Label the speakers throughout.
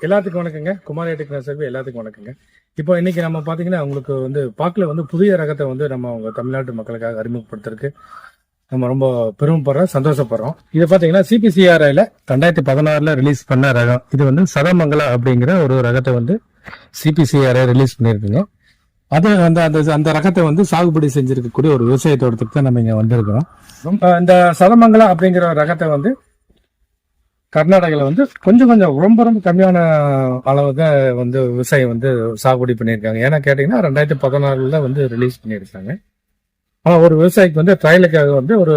Speaker 1: எல்லாத்துக்கும் வணக்கங்க. குமார் ஏட்டுக்கு சர்வே எல்லாத்துக்கும் வணக்கங்க. இப்போ இன்னைக்கு நம்ம பார்த்தீங்கன்னா உங்களுக்கு வந்து பாக்கில் வந்து புதிய ரகத்தை வந்து நம்ம அவங்க தமிழ்நாட்டு மக்களுக்காக அறிமுகப்படுத்துறதுக்கு நம்ம ரொம்ப பெருமைப்படுறோம் சந்தோஷப்படுறோம். இது பார்த்தீங்கன்னா சிபிசிஆர்ஐல ரெண்டாயிரத்தி பதினாறுல ரிலீஸ் பண்ண ரகம். இது வந்து சதமங்கலா அப்படிங்கிற ஒரு ரகத்தை வந்து சிபிசிஆர்ஐ ரிலீஸ் பண்ணியிருக்குங்க. அது அந்த அந்த அந்த ரகத்தை வந்து சாகுபடி செஞ்சிருக்கக்கூடிய ஒரு விவசாய தோட்டத்துக்கு தான் நம்ம இங்கே வந்திருக்கிறோம். ரொம்ப- இந்த சதமங்கலா அப்படிங்கிற ரகத்தை வந்து கர்நாடகாவில் வந்து கொஞ்சம் கொஞ்சம் ரொம்ப ரொம்ப கம்மியான அளவு தான் வந்து விவசாயம் வந்து சாகுபடி பண்ணியிருக்காங்க. ஏன்னா கேட்டிங்கன்னா ரெண்டாயிரத்தி பதினாலில் வந்து ரிலீஸ் பண்ணியிருக்காங்க. ஆனால் ஒரு விவசாயிக்கு வந்து ட்ரையலுக்காக வந்து ஒரு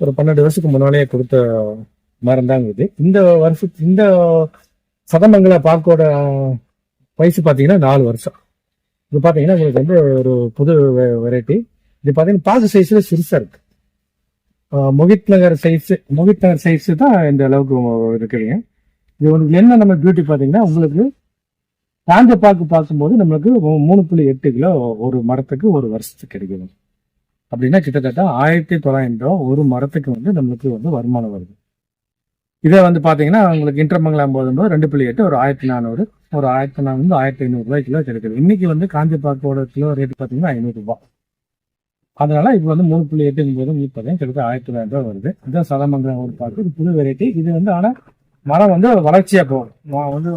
Speaker 1: ஒரு பன்னெண்டு வருஷத்துக்கு முன்னாலேயே கொடுத்த மருந்தாங்க இது. இந்த வருஷத்து இந்த சதமங்கல பார்க்கோட வயசு பார்த்தீங்கன்னா நாலு வருஷம். இது பார்த்தீங்கன்னா உங்களுக்கு வந்து ஒரு புது வெரைட்டி இது பார்த்தீங்கன்னா பாக்கு சைஸில் சிறுசாக இருக்குது ஆஹ் மொஹித் நகர் சைஸ் மொஹித் நகர் சைஸ் தான் இந்த அளவுக்கு இருக்குதுங்க. இது உங்களுக்கு என்ன நம்ம பியூட்டி பார்த்தீங்கன்னா உங்களுக்கு காஞ்ச பாக்கு பார்க்கும்போது நம்மளுக்கு மூணு புள்ளி எட்டு கிலோ ஒரு மரத்துக்கு ஒரு வருஷத்துக்கு கிடைக்கும் அப்படின்னா கிட்டத்தட்ட ஆயிரத்தி தொள்ளாயிரம் ரூபா ஒரு மரத்துக்கு வந்து நம்மளுக்கு வந்து வருமானம் வருது. இதே வந்து பார்த்தீங்கன்னா உங்களுக்கு இன்டர்மங்கலம் போதும்போது ரெண்டு புள்ளி எட்டு ஒரு ஆயிரத்தி நானூறு ஒரு ஆயிரத்தி நானூறு ஆயிரத்தி ஐநூறு கிலோ கிடைக்குது. இன்னைக்கு வந்து காஞ்ச பாக்கோட கிலோ ரேட் பார்த்தீங்கன்னா ஐநூறுரூபா அதனால இப்போ வந்து மூணு புள்ளி எட்டுங்கும் போது உங்களுக்கு பார்த்தீங்கன்னா கிட்டத்தட்ட ஆயிரத்தி தொள்ளாயிரம் ரூபாய் வருது. இதுதான் சதமங்கலம் ஒரு பார்க்கு. இது புது வெரைட்டி இது வந்து ஆனால் மரம் வந்து வளர்ச்சியா போகும். வந்து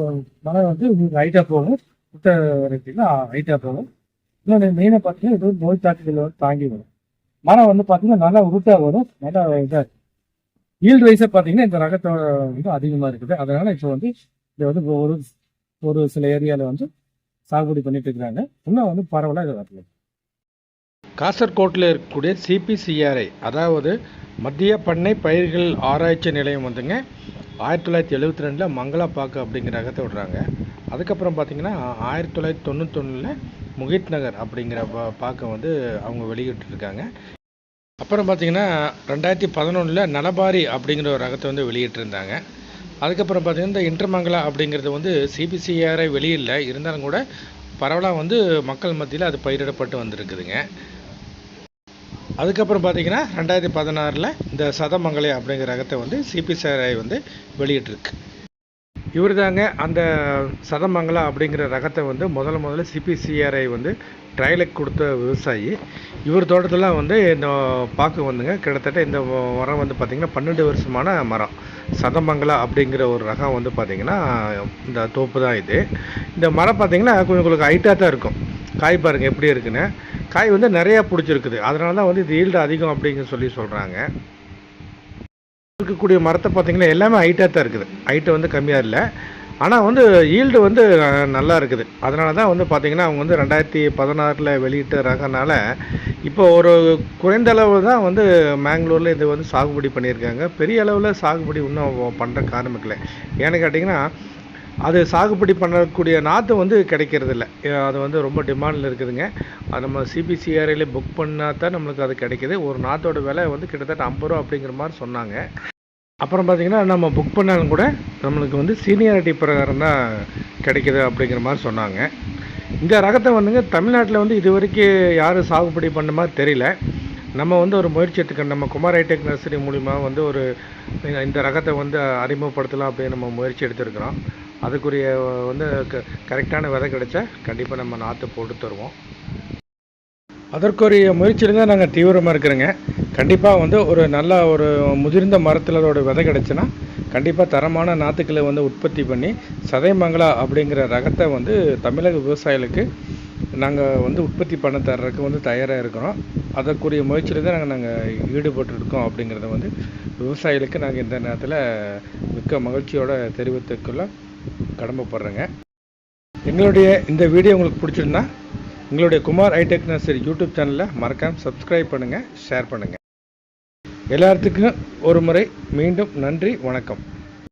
Speaker 1: மரம் வந்து ஹைட்டா போகும். புத்த வெரைட்டில ஹைட்டா போகும். இன்னொன்று மெயினாக பார்த்தீங்கன்னா இது வந்து நோய் தாக்குதல் வந்து தாங்கி வரும். மரம் வந்து பார்த்தீங்கன்னா நல்லா உருட்டா வரும். நல்லா இதாக ஈல்டு வைஸாக பார்த்தீங்கன்னா இந்த ரகத்தோட வந்து அதிகமாக இருக்குது. அதனால இப்போ வந்து இது வந்து இப்போ ஒரு ஒரு சில ஏரியாவில் வந்து சாகுபடி பண்ணிட்டு இருக்கிறாங்க. இன்னும் வந்து பரவலாக இது வரல.
Speaker 2: காசர்கோட்டில் இருக்கக்கூடிய சிபிசிஆர்ஐ அதாவது மத்திய பண்ணை பயிர்கள் ஆராய்ச்சி நிலையம் வந்துங்க ஆயிரத்தி தொள்ளாயிரத்தி எழுபத்தி ரெண்டில் மங்களாப்பாக்கு அப்படிங்கிற ரகத்தை விடுறாங்க. அதுக்கப்புறம் பார்த்தீங்கன்னா ஆயிரத்தி தொள்ளாயிரத்தி தொண்ணூத்தொன்னில் முகித் நகர் அப்படிங்கிற பாக்கை வந்து அவங்க வெளியிட்டிருக்காங்க. அப்புறம் பார்த்திங்கன்னா ரெண்டாயிரத்தி பதினொன்றில் நலபாரி அப்படிங்கிற ஒரு ரகத்தை வந்து வெளியிட்டிருந்தாங்க. அதுக்கப்புறம் பார்த்திங்கன்னா இந்த இன்டர்மங்கலா அப்படிங்கிறது வந்து சிபிசிஆரை வெளியிடல இருந்தாலும் கூட பரவலாக வந்து மக்கள் மத்தியில் அது பயிரிடப்பட்டு வந்திருக்குதுங்க. அதுக்கப்புறம் பார்த்தீங்கன்னா ரெண்டாயிரத்தி பதினாறில் இந்த சதமங்கலை அப்படிங்கிற ரகத்தை வந்து சிபிசிஆரை வந்து வெளியிட்டிருக்கு. இவர் தாங்க அந்த சதமங்கலா அப்படிங்கிற ரகத்தை வந்து முதல்ல முதல்ல சிபிசிஆர்ஐ வந்து ட்ரையலுக்கு கொடுத்த விவசாயி. இவர் தோட்டத்தில் வந்து இந்த பாக்கு வந்துங்க கிட்டத்தட்ட இந்த மரம் வந்து பார்த்திங்கன்னா பன்னெண்டு வருஷமான மரம். சதமங்கலா அப்படிங்கிற ஒரு ரகம் வந்து பார்த்திங்கன்னா இந்த தோப்பு தான் இது. இந்த மரம் பார்த்திங்கன்னா கொஞ்சம் உங்களுக்கு ஹைட்டாக தான் இருக்கும். காய் பாருங்கள் எப்படி இருக்குன்னு. காய் வந்து நிறையா பிடிச்சிருக்குது. அதனால தான் வந்து இது ஈல்டு அதிகம் அப்படிங்க சொல்லி சொல்கிறாங்க இருக்கக்கூடிய மரத்தை பார்த்திங்கன்னா எல்லாமே ஹைட்டாக தான் இருக்குது. ஹைட்டு வந்து கம்மியாக இல்லை. ஆனால் வந்து ஈல்டு வந்து நல்லா இருக்குது. அதனால தான் வந்து பார்த்திங்கன்னா அவங்க வந்து ரெண்டாயிரத்தி பதினாறில் வெளியிட்ட ரகனால இப்போ ஒரு குறைந்த அளவு தான் வந்து மேங்களூரில் இது வந்து சாகுபடி பண்ணியிருக்காங்க. பெரிய அளவில் சாகுபடி இன்னும் பண்ணுற காரணமில்லை ஏன்னு கேட்டிங்கன்னா அது சாகுபடி பண்ணக்கூடிய நாற்று வந்து கிடைக்கிறதில்ல. அது வந்து ரொம்ப டிமாண்டில் இருக்குதுங்க. அது நம்ம சிபிசிஆர்ஐல புக் பண்ணால் தான் நம்மளுக்கு அது கிடைக்கிது. ஒரு நாற்றோட விலை வந்து கிட்டத்தட்ட ஐம்பது ரூபா அப்படிங்கிற மாதிரி சொன்னாங்க. அப்புறம் பார்த்தீங்கன்னா நம்ம புக் பண்ணாலும் கூட நம்மளுக்கு வந்து சீனியாரிட்டி பிரகாரம் தான் கிடைக்கிது அப்படிங்கிற மாதிரி சொன்னாங்க. இந்த ரகத்தை வந்துங்க தமிழ்நாட்டில் வந்து இது வரைக்கும் யாரும் சாகுபடி பண்ண மாதிரி தெரியல. நம்ம வந்து ஒரு முயற்சி எடுத்துக்கணும். நம்ம குமார் ஹைடெக் நர்சரி மூலிமா வந்து ஒரு இந்த- இந்த ரகத்தை வந்து அறிமுகப்படுத்தலாம் அப்படின்னு நம்ம முயற்சி எடுத்திருக்கிறோம். அதுக்குரிய வந்து க கரெக்டான விதை கிடைச்சா கண்டிப்பாக நம்ம நாற்று போட்டு தருவோம். அதற்குரிய முயற்சியில் தான் நாங்கள் தீவிரமாக இருக்கிறோங்க. கண்டிப்பாக வந்து ஒரு நல்ல ஒரு முதிர்ந்த மரத்தில் அதோட விதை கிடச்சின்னா கண்டிப்பாக தரமான நாற்றுக்களை வந்து உற்பத்தி பண்ணி சதைமங்களா அப்படிங்கிற ரகத்தை வந்து தமிழக விவசாயிகளுக்கு நாங்கள் வந்து உற்பத்தி பண்ண தர்றதுக்கு வந்து தயாராக இருக்கிறோம். அதற்குரிய முயற்சியில் தான் நாங்கள் நாங்கள் ஈடுபட்டிருக்கோம் அப்படிங்கிறத வந்து விவசாயிகளுக்கு நாங்கள் இந்த நேரத்தில் மிக்க மகிழ்ச்சியோடு தெரிவித்துக்கொள்ள கடமைப்படுறேங்க. எங்களுடைய இந்த வீடியோ உங்களுக்கு பிடிச்சிருந்தா எங்களுடைய குமார் ஐடெக் நர்சரி யூடியூப் சேனலில் மறக்காமல் சப்ஸ்கிரைப் பண்ணுங்கள் ஷேர் பண்ணுங்கள் எல்லாத்துக்கும் ஒரு முறை மீண்டும் நன்றி வணக்கம்.